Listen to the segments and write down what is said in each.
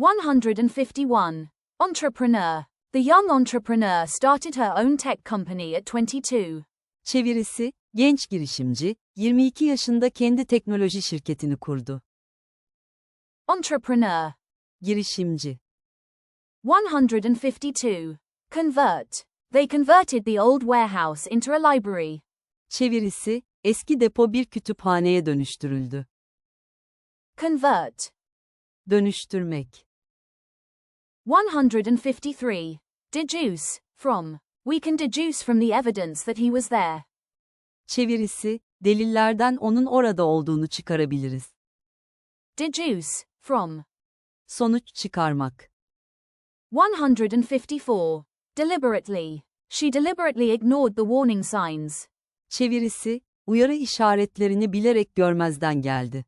151. Entrepreneur. The young entrepreneur started her own tech company at 22. Çevirisi, genç girişimci, 22 yaşında kendi teknoloji şirketini kurdu. Entrepreneur. Girişimci. 152. Convert. They converted the old warehouse into a library. Çevirisi, eski depo bir kütüphaneye dönüştürüldü. Convert. Dönüştürmek. 153. Deduce. From. We can deduce from the evidence that he was there. Çevirisi, delillerden onun orada olduğunu çıkarabiliriz. Deduce. From. Sonuç çıkarmak. 154. Deliberately. She deliberately ignored the warning signs. Çevirisi, uyarı işaretlerini bilerek görmezden geldi.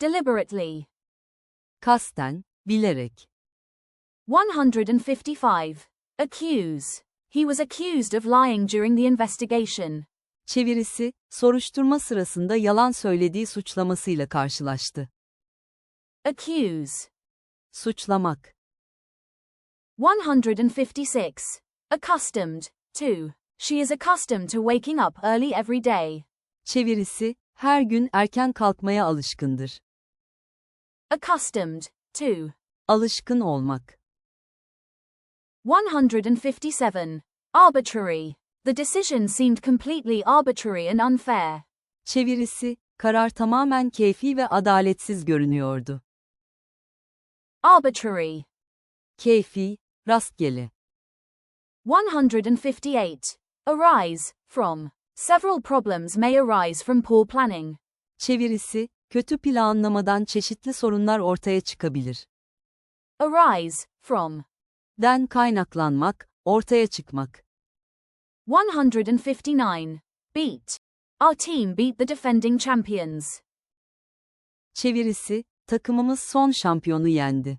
Deliberately. Kasten, bilerek. 155. Accuse. He was accused of lying during the investigation. Çevirisi, soruşturma sırasında yalan söylediği suçlamasıyla karşılaştı. Accuse. Suçlamak. 156. Accustomed. 2. She is accustomed to waking up early every day. Çevirisi, her gün erken kalkmaya alışkındır. Accustomed. 2. Alışkın olmak. 157. Arbitrary. The decision seemed completely arbitrary and unfair. Çevirisi, karar tamamen keyfi ve adaletsiz görünüyordu. Arbitrary. Keyfi, rastgele. 158. Arise, from. Several problems may arise from poor planning. Çevirisi, kötü planlamadan çeşitli sorunlar ortaya çıkabilir. Arise, from. Den kaynaklanmak, ortaya çıkmak. 159. Beat. Our team beat the defending champions. Çevirisi, takımımız son şampiyonu yendi.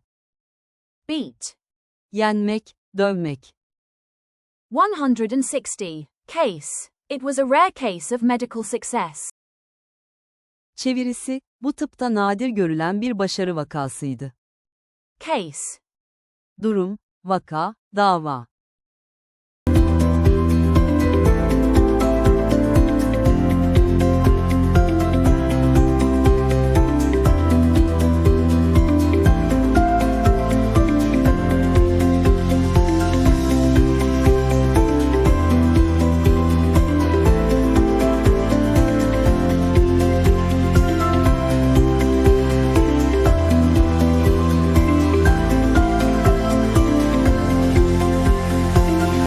Beat. Yenmek, dövmek. 160. Case. It was a rare case of medical success. Çevirisi, bu tıpta nadir görülen bir başarı vakasıydı. Case. Durum, vaka, dava.